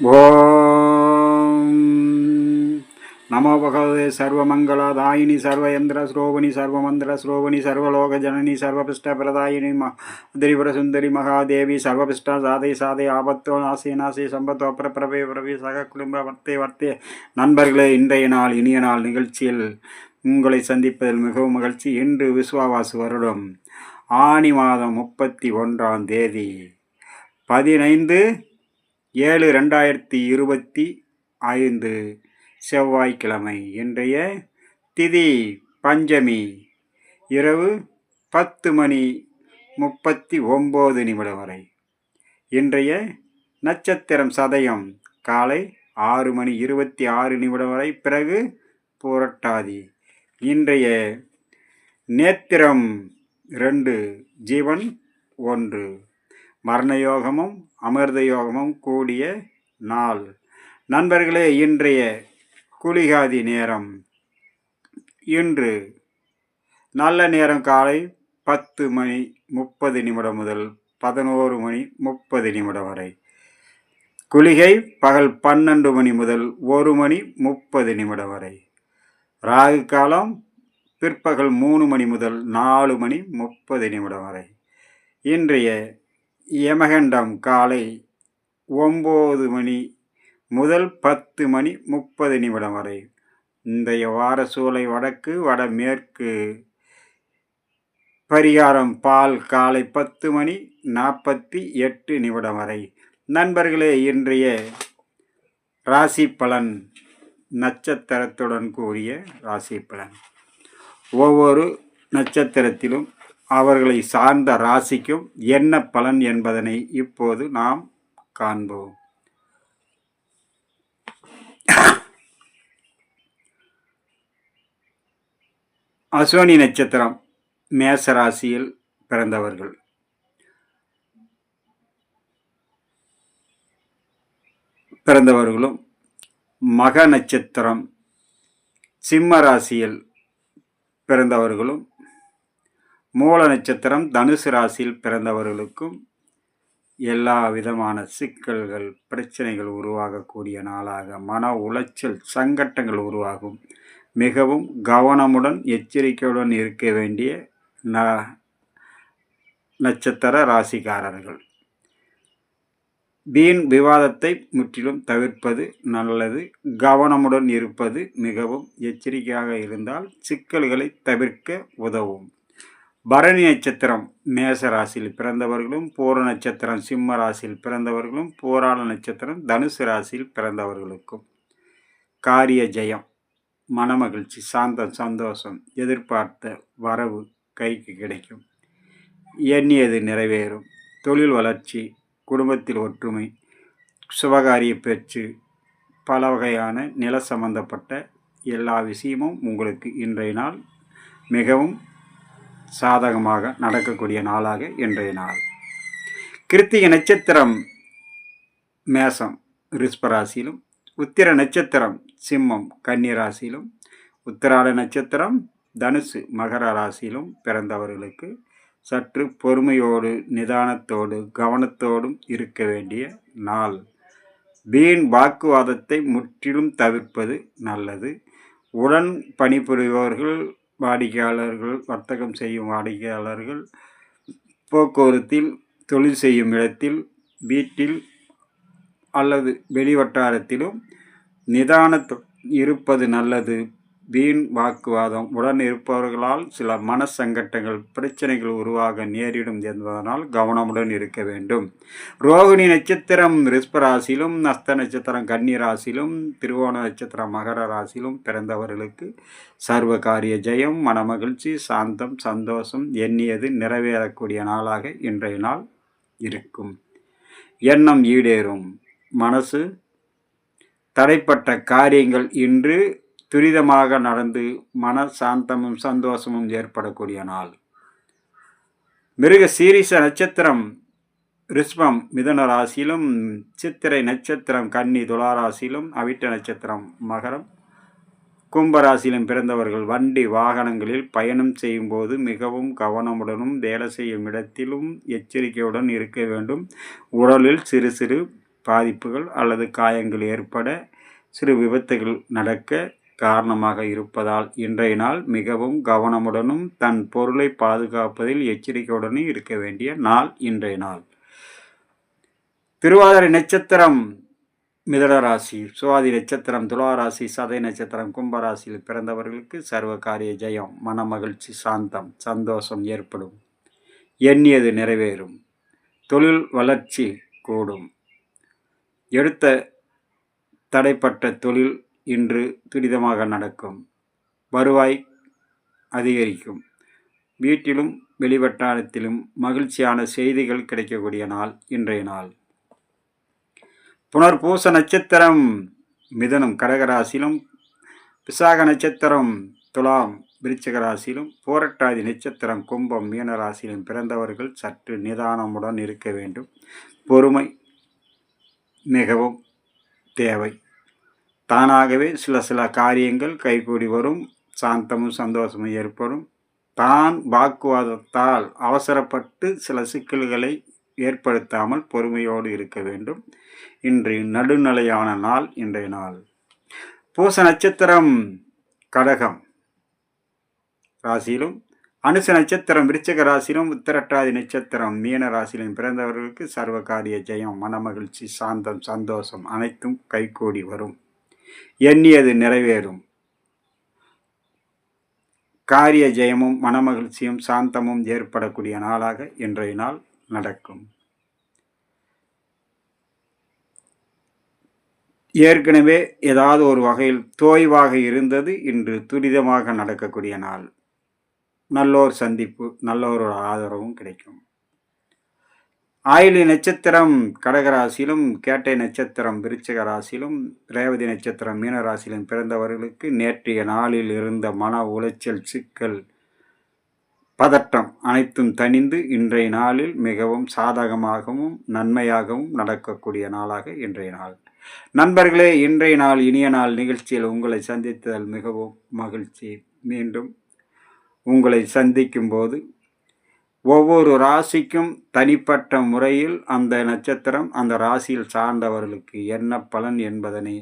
ஓம் நமோ பகவதே சர்வமங்களாதாயினி சர்வயந்திர ஸ்ரோவணி சர்வமந்திர ஸ்ரோவணி சர்வலோக ஜனனி சர்வபிஷ்ட பிரதாயினி மதிரிபுர சுந்தரி மகாதேவி சர்வபிஷ்ட சாதை சாதை ஆபத்தோ நாசி நாசி சம்பத்தோ பிரபே பிரபி சக குடும்ப வர்த்தே வர்த்தே. நண்பர்களே இன்றைய நாள் இனிய நாள் நிகழ்ச்சியில் உங்களை சந்திப்பதில் மிகவும் மகிழ்ச்சி. இன்று விஸ்வாவாசு வருடம். ஆனி மாதம் முப்பத்தி ஒன்றாம் தேதி. பதினைந்து ஏழு ரெண்டாயிரத்தி இருபத்தி ஐந்து செவ்வாய்க்கிழமை இன்றைய திதி பஞ்சமி இரவு பத்து மணி முப்பத்தி ஒம்பது நிமிடம் வரை. இன்றைய நட்சத்திரம் சதயம் காலை ஆறு மணி இருபத்தி ஆறு நிமிடம் வரை. பிறகு புரட்டாதி. இன்றைய நேத்திரம் ரெண்டு ஜீவன் ஒன்று. மரணயோகமும் அமிர்த யோகமும் கூடிய நாள். நண்பர்களே இன்றைய குளிகாதி நேரம். இன்று நல்ல நேரம் காலை பத்து மணி முப்பது நிமிடம் முதல் பதினோரு மணி முப்பது நிமிடம் வரை. குளிகை பகல் பன்னெண்டு மணி முதல் ஒரு மணி முப்பது நிமிடம் வரை. ராகு காலம் பிற்பகல் மூணு மணி முதல் நாலு மணி முப்பது நிமிடம் வரை. இன்றைய யமகண்டம் காலை ஒம்பது மணி முதல் பத்து மணி முப்பது நிமிடம் வரை. இன்றைய வார சூளை வடக்கு வடமேற்கு. பரிகாரம் பால் காலை பத்து மணி நாற்பத்தி எட்டு நிமிடம் வரை. நண்பர்களே இன்றைய ராசி பலன் நட்சத்திரத்துடன் கூடிய ராசி பலன். ஒவ்வொரு நட்சத்திரத்திலும் அவர்களை சார்ந்த ராசிக்கும் என்ன பலன் என்பதனை இப்போது நாம் காண்போம். அஸ்வினி நட்சத்திரம் மேச ராசியில் பிறந்தவர்கள். பிறந்தவர்களும் மக நட்சத்திரம் சிம்ம ராசியில் பிறந்தவர்களும் மூல நட்சத்திரம் தனுசு ராசியில் பிறந்தவர்களுக்கும் எல்லா விதமான சிக்கல்கள் பிரச்சனைகள் உருவாகக்கூடிய நாளாக மன உளைச்சல் சங்கட்டங்கள் உருவாகும். மிகவும் கவனமுடன் எச்சரிக்கையுடன் இருக்க வேண்டிய ந நட்சத்திர ராசிக்காரர்கள். வீண் விவாதத்தை முற்றிலும் தவிர்ப்பது நல்லது. கவனமுடன் இருப்பது மிகவும் எச்சரிக்கையாக இருந்தால் சிக்கல்களை தவிர்க்க உதவும். பரணி நட்சத்திரம் மேச ராசியில் பிறந்தவர்களும் பூர நட்சத்திரம் சிம்ம ராசியில் பிறந்தவர்களும் போராள நட்சத்திரம் தனுசு ராசியில் பிறந்தவர்களுக்கும் காரிய ஜெயம் மனமகிழ்ச்சி சாந்தம் சந்தோஷம் எதிர்பார்த்த வரவு கைக்கு கிடைக்கும். எண்ணியது நிறைவேறும். தொழில் வளர்ச்சி குடும்பத்தில் ஒற்றுமை சுபகாரிய பேச்சு பல வகையான நில சம்பந்தப்பட்ட எல்லா விஷயமும் உங்களுக்கு இன்றைய நாள் மிகவும் சாதகமாக நடக்கக்கூடிய நாளாக இன்றைய நாள். கிருத்திக நட்சத்திரம் மேசம் ரிஸ்பராசியிலும் உத்திர நட்சத்திரம் சிம்மம் கன்னிராசியிலும் உத்திராட நட்சத்திரம் தனுசு மகர ராசியிலும் பிறந்தவர்களுக்கு சற்று பொறுமையோடு நிதானத்தோடு கவனத்தோடும் இருக்க வேண்டிய நாள். வீண் வாக்குவாதத்தை முற்றிலும் தவிர்ப்பது நல்லது. உடன் பணிபுரிபவர்கள் வாடிக்கையாளர்கள் வர்த்தகம் செய்யும் வாடிக்கையாளர்கள் போக்குவரத்தில் தொழில் செய்யும் இடத்தில் வீட்டில் அல்லது வெளிவட்டாரத்திலும் நிதானத்து இருப்பது நல்லது. வீண் வாக்குவாதம். உடன் இருப்பவர்களால் சில மனசங்கட்டங்கள் பிரச்சனைகள் உருவாக நேரிடும் என்பதனால் கவனமுடன் இருக்க வேண்டும். ரோகிணி நட்சத்திரம் ரிஸ்பராசிலும் நஸ்த நட்சத்திரம் கன்னி ராசியிலும் திருவோண நட்சத்திரம் மகர ராசிலும் பிறந்தவர்களுக்கு சர்வ காரிய ஜெயம் மனமகிழ்ச்சி சாந்தம் சந்தோஷம் எண்ணியது நிறைவேறக்கூடிய நாளாக இன்றைய நாள் இருக்கும். எண்ணம் ஈடேறும். மனசு தடைப்பட்ட காரியங்கள் இன்று துரிதமாக நடந்து மன சாந்தமும் சந்தோஷமும் ஏற்படக்கூடிய நாள். மிருக சீரிச நட்சத்திரம் ரிஷ்பம் மிதன ராசியிலும் சித்திரை நட்சத்திரம் கன்னி துளாராசியிலும் அவிட்ட நட்சத்திரம் மகரம். கும்பராசியிலும் பிறந்தவர்கள் வண்டி வாகனங்களில் பயணம் செய்யும்போது மிகவும் கவனமுடனும் வேலை செய்யும் இடத்திலும் எச்சரிக்கையுடன் இருக்க வேண்டும். உடலில் சிறு சிறு பாதிப்புகள் அல்லது காயங்கள் ஏற்பட சிறு விபத்துகள் நடக்க காரணமாக இருப்பதால் இன்றைய நாள் மிகவும் கவனமுடனும் தன் பொருளை பாதுகாப்பதில் எச்சரிக்கையுடனும் இருக்க வேண்டிய நாள் இன்றைய நாள். திருவாதிரை நட்சத்திரம் மிதனராசி சுவாதி நட்சத்திரம் துளாராசி சதை நட்சத்திரம் கும்பராசியில் பிறந்தவர்களுக்கு சர்வ காரிய ஜெயம் மனமகிழ்ச்சி சாந்தம் சந்தோஷம் ஏற்படும். எண்ணியது நிறைவேறும். தொழில் வளர்ச்சி கூடும். எடுத்த தடைப்பட்ட தொழில் இன்று துரிதமாக நடக்கும். வருவாய் அதிகரிக்கும். வீட்டிலும் வெளிவட்டாரத்திலும் மகிழ்ச்சியான செய்திகள் கிடைக்கக்கூடிய நாள் இன்றைய நாள். புனர்பூச நட்சத்திரம் மிதனம் கடகராசிலும் விசாக நட்சத்திரம் துலாம் விருச்சிக ராசியிலும் போரட்டாதி நட்சத்திரம் கும்பம் மீனராசிலும் பிறந்தவர்கள் சற்று நிதானமுடன் இருக்க வேண்டும். பொறுமை மிகவும் தேவை. தானாகவே சில சில காரியங்கள் கைகூடி வரும் சாந்தமும் சந்தோஷமும் ஏற்படும். தான் வாக்குவாதத்தால் அவசரப்பட்டு சில சிக்கல்களை ஏற்படுத்தாமல் பொறுமையோடு இருக்க வேண்டும். இன்று நடுநிலையான நாள் இன்றைய நாள். பூச நட்சத்திரம் கடகம் ராசியிலும் அனுச நட்சத்திரம் விருச்சக ராசியிலும் உத்தரட்டாதி நட்சத்திரம் மீன ராசியிலும் பிறந்தவர்களுக்கு சர்வகாரிய ஜெயம் மனமகிழ்ச்சி சாந்தம் சந்தோஷம் அனைத்தும் கைகூடி வரும். எண்ணியது நிறைவேறும். காரிய ஜெயமும் மனமகிழ்ச்சியும் சாந்தமும் ஏற்படக்கூடிய நாளாக இன்றைய நாள் நடக்கும். ஏற்கனவே ஏதாவது ஒரு வகையில் தோய்வாக இருந்தது இன்று துரிதமாக நடக்கக்கூடிய நாள். நல்லோர் சந்திப்பு நல்லோரோட ஆதரவும் கிடைக்கும். ஆயிலி நட்சத்திரம் கடகராசியிலும் கேட்டை நட்சத்திரம் விருச்சிக ராசியிலும் ரேவதி நட்சத்திரம் மீனராசியிலும் பிறந்தவர்களுக்கு நேற்றைய நாளில் இருந்த மன உளைச்சல் சிக்கல் பதட்டம் அனைத்தும் தணிந்து இன்றைய நாளில் மிகவும் சாதகமாகவும் நன்மையாகவும் நடக்கக்கூடிய நாளாக இன்றைய நாள். நண்பர்களே இன்றைய நாள் இனிய நாள் நிகழ்ச்சியில் உங்களை சந்தித்ததில் மிகவும் மகிழ்ச்சி. மீண்டும் உங்களை சந்திக்கும் போது ஒவ்வொரு ராசிக்கும் தனிப்பட்ட முறையில் அந்த நட்சத்திரம் அந்த ராசியில் சார்ந்தவர்களுக்கு என்ன பலன் என்பதனை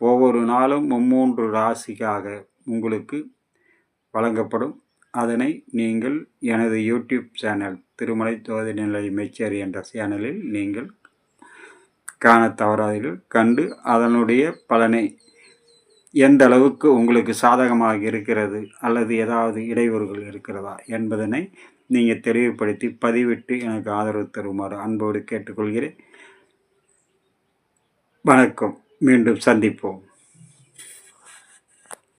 ஒவ்வொரு நாளும் மும்மூன்று ராசிக்காக உங்களுக்கு வழங்கப்படும். அதனை நீங்கள் எனது யூடியூப் சேனல் திருமலை நிலை மெச்சேரி என்ற சேனலில் நீங்கள் காண தவறாதீர்கள். கண்டு அதனுடைய பலனை எந்த அளவுக்கு உங்களுக்கு சாதகமாக இருக்கிறது அல்லது ஏதாவது இடையூறுகள் இருக்கிறதா என்பதனை நீங்கள் தெளிவுபடுத்தி பதிவிட்டு எனக்கு ஆதரவு தருமாறு அன்போடு கேட்டுக்கொள்கிறேன். வணக்கம். மீண்டும் சந்திப்போம்.